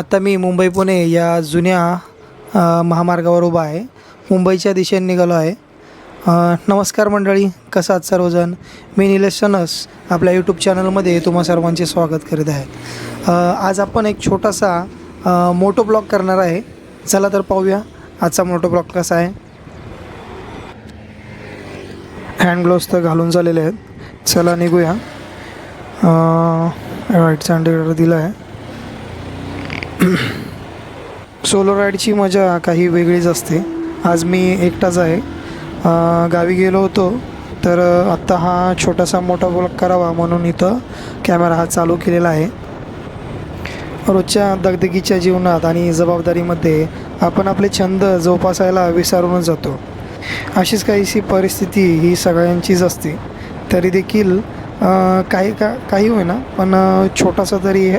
आत्ता मी मुंबई पुणे या जुन्या महामार्गावर उभा आहे. मुंबईच्या दिशेने निघालो आहे. नमस्कार मंडळी कसं आहात सर्वजण? मी निलेश सनस आपल्या यूट्यूब चॅनलमध्ये तुम्हा सर्वांचे स्वागत करीत आहे. आज आपण एक छोटासा मोटो ब्लॉग करणार आहे. चला तर पाहूया आजचा मोटो ब्लॉग कसा आहे. हँड ग्लोव्स तर घालून झालेले आहेत. चला निघूया. राईट इंडिकेटर दिला आहे. सोलो राईडची मजा काही वेगळीच असते. आज मी एकटाच आहे. गावी गेलो होतो तर आत्ता हा छोटासा मोठा ब्लॉग करावा म्हणून इथं कॅमेरा हा चालू केलेला आहे. रोजच्या दगदगीच्या जीवनात आणि जबाबदारीमध्ये आपण आपले छंद जोपासायला विसरूनच जातो. अशीच काहीशी परिस्थिती ही सगळ्यांचीच असते. तरी देखील काही का काही होईना पण छोटासा तरी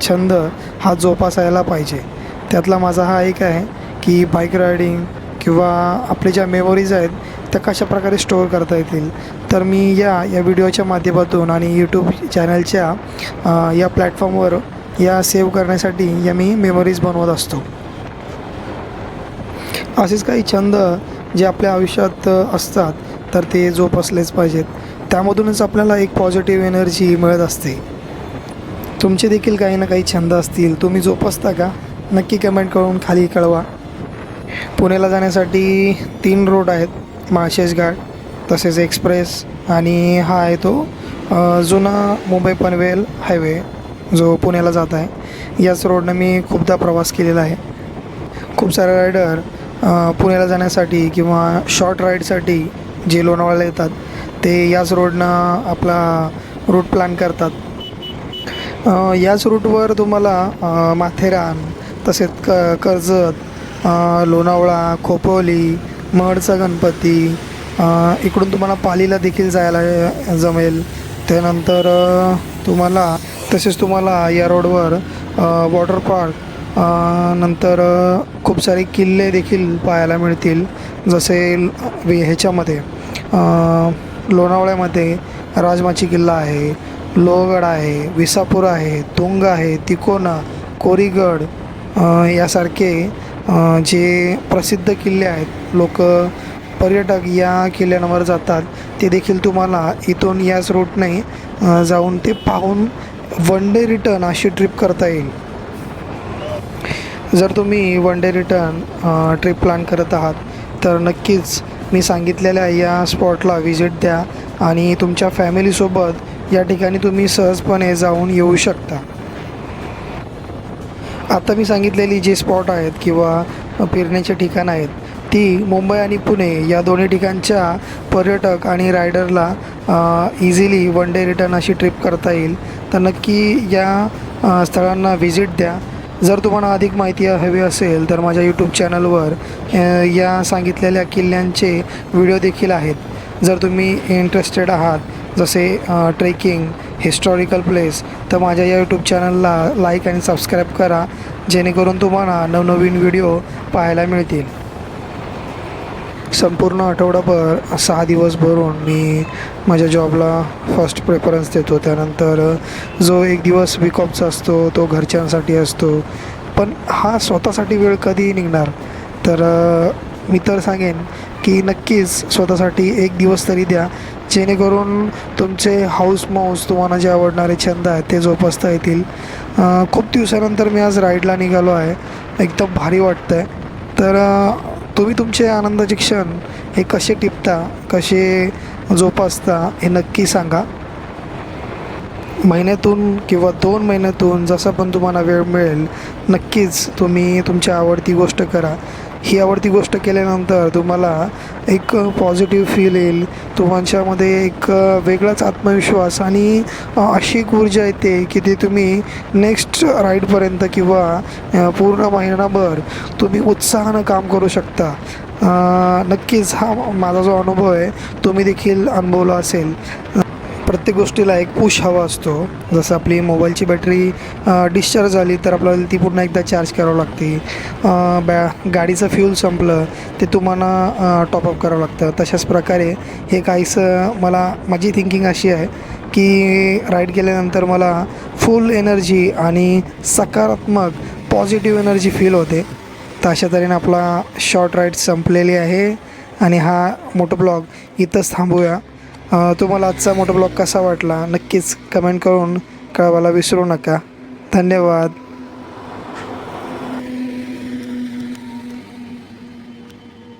छंद हा जोपासायला पाहिजे. त्यातला माझा हा एक आहे की बाईक रायडिंग किंवा आपले ज्या मेमोरीज आहेत त्या कशा प्रकारे स्टोअर करता येतील. तर मी या या व्हिडिओच्या माध्यमातून आणि यूट्यूब चॅनलच्या या प्लॅटफॉर्मवर या सेव्ह करण्यासाठी या मी मेमोरीज बनवत असतो. असेच काही छंद जे आपल्या आयुष्यात असतात तर ते जोपासलेच पाहिजेत. त्यामधूनच आपल्याला एक पॉझिटिव्ह एनर्जी मिळत असते. तुमचे देखील काही ना काही छंद असतील तुम्ही जोपासता का? नक्की कमेंट करून खाली कळवा. पुण्याला जाण्यासाठी तीन रोड आहेत माळशेज घाट तसेच एक्सप्रेस आणि हा आहे तो जुना मुंबई पनवेल हायवे जो पुण्याला जात आहे. याच रोडनं मी खूपदा प्रवास केलेला आहे. खूप सारे रायडर पुण्याला जाण्यासाठी किंवा शॉर्ट राईडसाठी जे लोणावळ्याला येतात ते याच रोडनं आपला रूट प्लॅन करतात. याच रूटवर तुम्हाला माथेरान तसेच क कर्जत लोणावळा खोपोली महडचा गणपती इकडून तुम्हाला पालीला देखील जायला जमेल. त्यानंतर तुम्हाला तसेच तुम्हाला या रोडवर वॉटर पार्क नंतर खूप सारे किल्ले देखील पाहायला मिळतील. जसे ह्याच्यामध्ये लोणावळ्यामध्ये राजमाची किल्ला आहे. लोहगड आहे विसापूर आहे तुंग आहे तिकोना कोरीगड यासारखे जे प्रसिद्ध किल्ले आहेत. लोक पर्यटक या किल्ल्यांवर जातात. ते देखील तुम्हाला इथून याच रूटने जाऊन ते पाहून वन डे रिटर्न अशी ट्रिप करता येईल. जर तुम्ही one day return trip plan करत आहात तर नक्कीच मी सांगितलेल्या या स्पॉटला व्हिजिट द्या आणि तुमच्या फॅमिलीसोबत या ठिकाणी तुम्ही सहजपणे जाऊन येऊ शकता. आता मी सांगितलेली जी स्पॉट आहेत किंवा फिरण्याचे ठिकाण आहेत ती मुंबई आणि पुणे या दोन्ही ठिकाणच्या पर्यटक आणि रायडरला इझिली वन डे रिटर्न अशी ट्रिप करता येईल. तर नक्की या स्थळांना व्हिजिट द्या. जर तुम्हाला अधिक माहिती हवी असेल तर माझ्या यूट्यूब चॅनलवर या सांगितलेल्या किल्ल्यांचे व्हिडिओ देखील आहेत. जर तुम्ही इंटरेस्टेड आहात जसे ट्रेकिंग हिस्टॉरिकल प्लेस तर माझ्या या यूट्यूब चॅनलला लाईक आणि सबस्क्राईब करा जेणेकरून तुम्हाला नवनवीन व्हिडिओ पाहायला मिळतील. संपूर्ण आठवडाभर सहा दिवस भरून मी माझ्या जॉबला फर्स्ट प्रेफरन्स देतो. त्यानंतर जो एक दिवस विकॉपचा असतो तो घरच्यांसाठी असतो. पण हा स्वतःसाठी वेळ कधी निघणार. तर मी तर सांगेन की नक्कीच स्वतःसाठी एक दिवस तरी द्या. जेणेकरून तुमचे हाऊस माऊस तुम्हाला जे आवडणारे छंद आहेत ते जोपासता येतील. खूप दिवसानंतर मी आज राईडला निघालो आहे. एकदम भारी वाटतं आहे तर तुम्ही तुमचे आनंदाचे क्षण हे कसे टिपता कसे जोपासता हे नक्की सांगा. महिन्यातून किंवा दोन महिन्यातून जसा पण तुम्हाला वेळ मिळेल नक्कीच तुम्ही तुमच्या आवडती गोष्ट करा. ही आवडती गोष्ट केल्यानंतर तुम्हाला एक पॉझिटिव्ह फील येईल. तुमच्यामध्ये एक वेगळाच आत्मविश्वास आणि अशी एक ऊर्जा येते की ती तुम्ही नेक्स्ट राईडपर्यंत किंवा पूर्ण महिनाभर तुम्ही उत्साहानं काम करू शकता. नक्कीच हा माझा जो अनुभव आहे तुम्ही देखील अनुभवला असेल. प्रत्येक गोष्टीला एक पुश हवा असतो. जसं आपली मोबाईलची बॅटरी डिस्चार्ज झाली तर आपल्याला ती पुन्हा एकदा चार्ज करावं लागते. बॅ गाडीचं फ्यूल संपलं ते तुम्हाला टॉपअप करावं लागतं. तशाच प्रकारे हे काहीसं मला माझी थिंकिंग अशी आहे की राईड केल्यानंतर मला फुल एनर्जी आणि सकारात्मक पॉझिटिव्ह एनर्जी फील होते. तर अशा तऱ्हेने आपला शॉर्ट राईड संपलेली आहे. आणि हा मोटो ब्लॉग इथंच थांबूया. तुम्हाला आजचा मोठा ब्लॉग कसा वाटला नक्कीच कमेंट करून कळवायला विसरू नका. धन्यवाद.